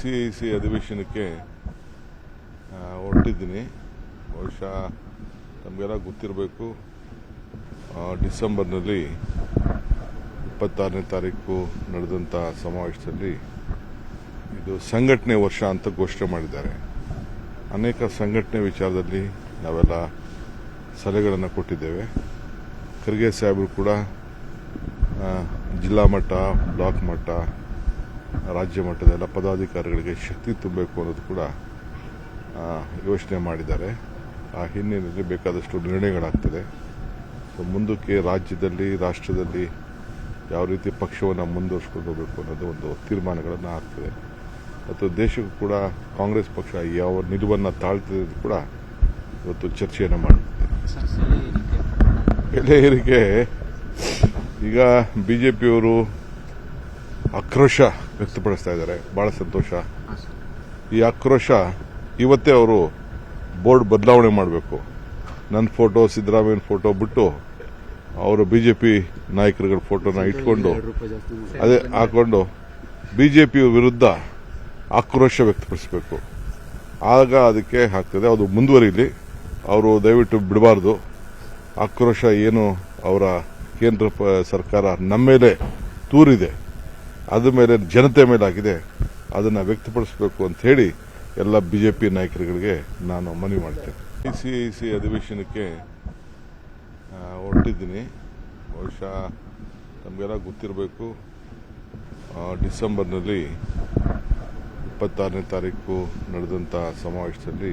C I C ಅಧಿವೇಶನಕ್ಕೆ ಹೊರಟಿದ್ದೀನಿ. ಬಹುಶಃ ನಮಗೆಲ್ಲ ಗೊತ್ತಿರಬೇಕು. ಡಿಸೆಂಬರ್ನಲ್ಲಿ ಇಪ್ಪತ್ತಾರನೇ ತಾರೀಕು ನಡೆದಂಥ ಸಮಾವೇಶದಲ್ಲಿ ಇದು ಸಂಘಟನೆ ವರ್ಷ ಅಂತ ಘೋಷಣೆ ಮಾಡಿದ್ದಾರೆ. ಅನೇಕ ಸಂಘಟನೆ ವಿಚಾರದಲ್ಲಿ ನಾವೆಲ್ಲ ಸಲಹೆಗಳನ್ನು ಕೊಟ್ಟಿದ್ದೇವೆ. ಖರ್ಗೆ ಸಾಹೇಬರು ಕೂಡ ಜಿಲ್ಲಾ ಮಟ್ಟ, ಬ್ಲಾಕ್ ಮಟ್ಟ ರಾಜ್ಯ ಮಟ್ಟದ ಎಲ್ಲ ಪದಾಧಿಕಾರಿಗಳಿಗೆ ಶಕ್ತಿ ತುಂಬಬೇಕು ಅನ್ನೋದು ಕೂಡ ಯೋಚನೆ ಮಾಡಿದ್ದಾರೆ ಆ ಹಿನ್ನೆಲೆಯಲ್ಲಿ ಬೇಕಾದಷ್ಟು ನಿರ್ಣಯಗಳಾಗ್ತದೆ ಸೊ ಮುಂದಕ್ಕೆ ರಾಜ್ಯದಲ್ಲಿ ರಾಷ್ಟ್ರದಲ್ಲಿ ಯಾವ ರೀತಿ ಪಕ್ಷವನ್ನು ಮುಂದುವರ್ಸ್ಕೊಂಡು ಹೋಗಬೇಕು ಅನ್ನೋದು ಒಂದು ತೀರ್ಮಾನಗಳನ್ನು ಆಗ್ತದೆ ಮತ್ತು ದೇಶಕ್ಕೂ ಕೂಡ ಕಾಂಗ್ರೆಸ್ ಪಕ್ಷ ಯಾವ ನಿಲುವನ್ನು ತಾಳ್ತಿದೆ ಕೂಡ ಇವತ್ತು ಚರ್ಚೆಯನ್ನು ಮಾಡ್ತಿದೆ ಬೆಲೆ ಏರಿಕೆ ಈಗ ಏರಿಕೆ ಈಗ ಬಿಜೆಪಿಯವರು ಆಕ್ರೋಶ ವ್ಯಕ್ತಪಡಿಸ್ತಾ ಇದ್ದಾರೆ. ಬಹಳ ಸಂತೋಷ. ಈ ಆಕ್ರೋಶ ಇವತ್ತೇ ಅವರು ಬೋರ್ಡ್ ಬದಲಾವಣೆ ಮಾಡಬೇಕು. ನನ್ನ ಫೋಟೋ ಸಿದ್ದರಾಮಯ್ಯನ ಫೋಟೋ ಬಿಟ್ಟು ಅವರು ಬಿಜೆಪಿ ನಾಯಕರುಗಳ ಫೋಟೋನ ಇಟ್ಕೊಂಡು ಅದೇ ಹಾಕೊಂಡು ಬಿಜೆಪಿ ವಿರುದ್ಧ ಆಕ್ರೋಶ ವ್ಯಕ್ತಪಡಿಸಬೇಕು. ಆಗ ಅದಕ್ಕೆ ಆಗ್ತದೆ ಅದು ಮುಂದುವರಿಲಿ. ಅವರು ದಯವಿಟ್ಟು ಬಿಡಬಾರ್ದು. ಆಕ್ರೋಶ ಏನು ಅವರ ಕೇಂದ್ರ ಪ- ಸರ್ಕಾರ ನಮ್ಮ ಮೇಲೆ ತೂರಿದೆ. ಅದ ಮೇಲೆ ಜನತೆ ಮೇಲೆ ಆಗಿದೆ ಅದನ್ನ ವ್ಯಕ್ತಪಡಿಸಬೇಕು ಅಂತ ಹೇಳಿ ಎಲ್ಲ ಬಿಜೆಪಿ ನಾಯಕರುಗಳಿಗೆ ನಾನು ಮನವಿ ಮಾಡ್ತೇನೆ. ಸಿ ಐ ಸಿ ಅಧಿವೇಶನಕ್ಕೆ ಹೊರಟಿದ್ದೀನಿ. ಬಹುಶಃ ನಮಗೆಲ್ಲ ಗೊತ್ತಿರಬೇಕು ಡಿಸೆಂಬರ್ನಲ್ಲಿ ಇಪ್ಪತ್ತಾರನೇ ತಾರೀಕು ನಡೆದಂಥ ಸಮಾವೇಶದಲ್ಲಿ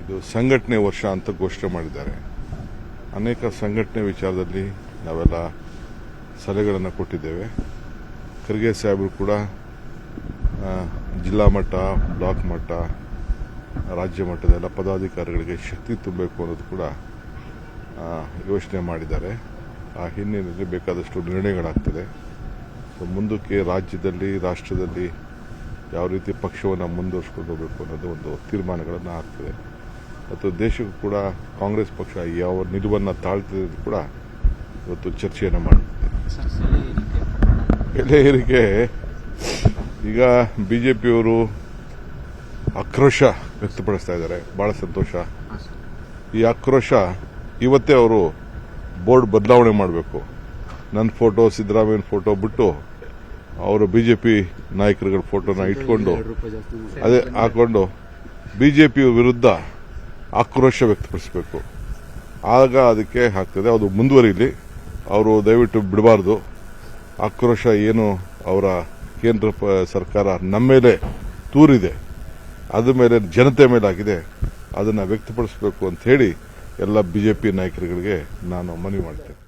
ಇದು ಸಂಘಟನೆ ವರ್ಷ ಅಂತ ಘೋಷಣೆ ಮಾಡಿದ್ದಾರೆ. ಅನೇಕ ಸಂಘಟನೆ ವಿಚಾರದಲ್ಲಿ ನಾವೆಲ್ಲ ಸಲಹೆಗಳನ್ನು ಕೊಟ್ಟಿದ್ದೇವೆ. ಖರ್ಗೆ ಸಾಹೇಬರು ಕೂಡ ಜಿಲ್ಲಾ ಮಟ್ಟ, ಬ್ಲಾಕ್ ಮಟ್ಟ, ರಾಜ್ಯ ಮಟ್ಟದ ಎಲ್ಲ ಪದಾಧಿಕಾರಿಗಳಿಗೆ ಶಕ್ತಿ ತುಂಬಬೇಕು ಅನ್ನೋದು ಕೂಡ ಯೋಚನೆ ಮಾಡಿದ್ದಾರೆ. ಆ ಹಿನ್ನೆಲೆಯಲ್ಲಿ ಬೇಕಾದಷ್ಟು ನಿರ್ಣಯಗಳಾಗ್ತದೆ. ಸೊ ಮುಂದಕ್ಕೆ ರಾಜ್ಯದಲ್ಲಿ, ರಾಷ್ಟ್ರದಲ್ಲಿ ಯಾವ ರೀತಿ ಪಕ್ಷವನ್ನು ಮುಂದುವರ್ಸ್ಕೊಂಡು ಹೋಗಬೇಕು ಅನ್ನೋದು ಒಂದು ತೀರ್ಮಾನಗಳನ್ನು ಆಗ್ತದೆ. ಮತ್ತು ದೇಶಕ್ಕೂ ಕೂಡ ಕಾಂಗ್ರೆಸ್ ಪಕ್ಷ ಯಾವ ನಿಲುವನ್ನು ತಾಳ್ತದೆ ಕೂಡ ಇವತ್ತು ಚರ್ಚೆಯನ್ನು ಮಾಡ್ತಿದೆ. ಸರ್ ಈಗ ಬಿ ಜೆ ಬಿಜೆಪಿಯವರು ಆಕ್ರೋಶ ವ್ಯಕ್ತಪಡಿಸ್ತಾ ಇದ್ದಾರೆ. ಬಹಳ ಸಂತೋಷ. ಈ ಆಕ್ರೋಶ ಇವತ್ತೇ ಅವರು ಬೋರ್ಡ್ ಬದಲಾವಣೆ ಮಾಡಬೇಕು. ನನ್ನ ಫೋಟೋ ಸಿದ್ದರಾಮಯ್ಯನ ಫೋಟೋ ಬಿಟ್ಟು ಅವರು ಬಿಜೆಪಿ ನಾಯಕರುಗಳ ಫೋಟೋನ ಇಟ್ಕೊಂಡು ಅದೇ ಹಾಕೊಂಡು ಬಿಜೆಪಿ ವಿರುದ್ಧ ಆಕ್ರೋಶ ವ್ಯಕ್ತಪಡಿಸಬೇಕು. ಆಗ ಅದಕ್ಕೆ ಆಗ್ತದೆ, ಅದು ಮುಂದುವರಿಲಿ. ಅವರು ದಯವಿಟ್ಟು ಬಿಡಬಾರ್ದು. ಆಕ್ರೋಶ ಏನು ಅವರ ಕೇಂದ್ರ ಸರ್ಕಾರ ನಮ್ಮ ಮೇಲೆ ತೂರಿದೆ ಅದ ಮೇಲೆ ಜನತೆ ಮೇಲೆ ಆಗಿದೆ ಅದನ್ನ ವ್ಯಕ್ತಪಡಿಸಬೇಕು ಅಂತ ಹೇಳಿ ಎಲ್ಲ ಬಿಜೆಪಿ ನಾಯಕರುಗಳಿಗೆ ನಾನು ಮನವಿ ಮಾಡ್ತೇನೆ.